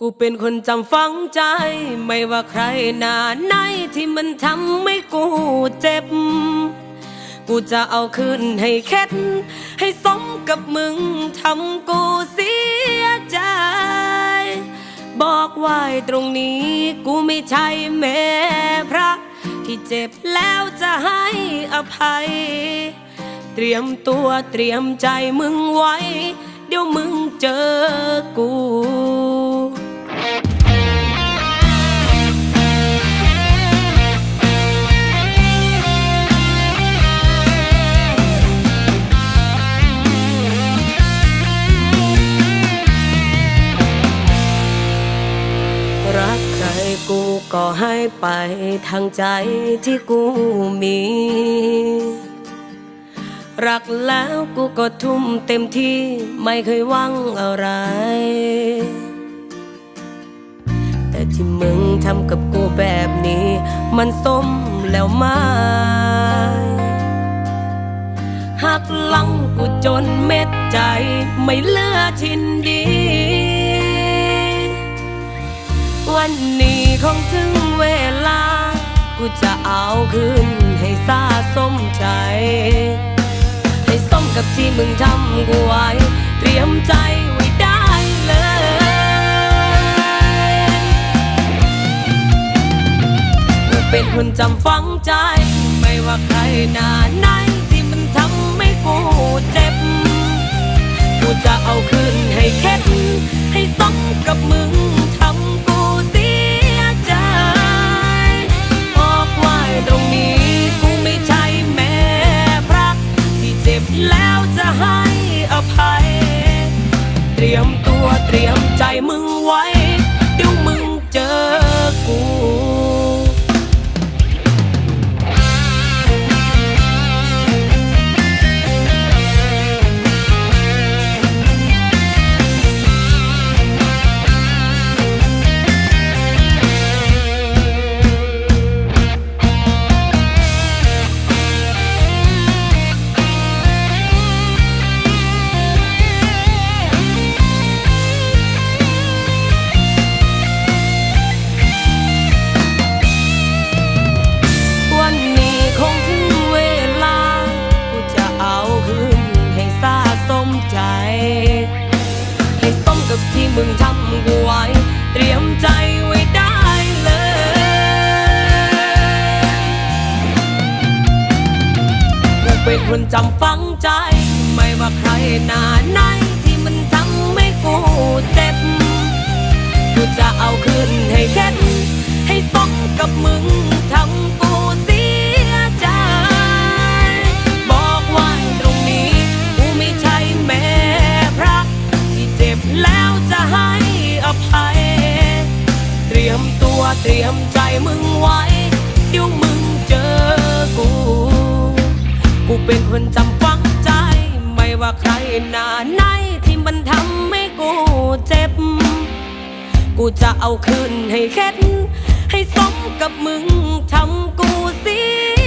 กูเป็นคนจำฝังใจ ไม่ว่าใครหนาไหนที่มันทำให้กูเจ็บ กูจะเอาคืนให้เข็ด ให้สมกับมึงทำกูเสียใจ บอกไว้ตรงนี้กูไม่ใช่แม่พระ ที่เจ็บแล้วจะให้อภัย เตรียมตัวเตรียมใจมึงไว้ เดี๋ยวมึงเจอกู ให้ไปทางใจที่กูมี รักแล้วกูก็ทุ่มเต็มที่ไม่เคยหวังอะไร แต่ที่มึงทำกับกูแบบนี้ มันสมแล้วไหมหักหลังกูจนเม็ดใจไม่เลือชิ้นดี กูจะเอาคืนให้ซาสมใจ ให้สมกับที่มึงทำกูไว้ เตรียมใจไว้ได้เลยกูเป็นคนจำฝังใจ ไม่ว่าใครหนาไหนที่มันทำให้กูเจ็บ กูจะเอาคืนให้เข็ดให้สมกับมึง รียมตัวเตรียมใจมึงไว้ กูเป็นคนจำฝังใจ ไม่ว่าใครหนาไหนที่มันทำให้กูเจ็บกูจะเอาคืนให้เข็ดให้สมกับมึงทำกูเสียใจ บอกไว้ตรงนี้กูไม่ใช่แม่พระที่เจ็บแล้วจะให้อภัย เตรียมตัวเตรียมใจมึงไว้ กูจะเอาคืนให้เข็ดให้สมกับมึงทำกูเสีย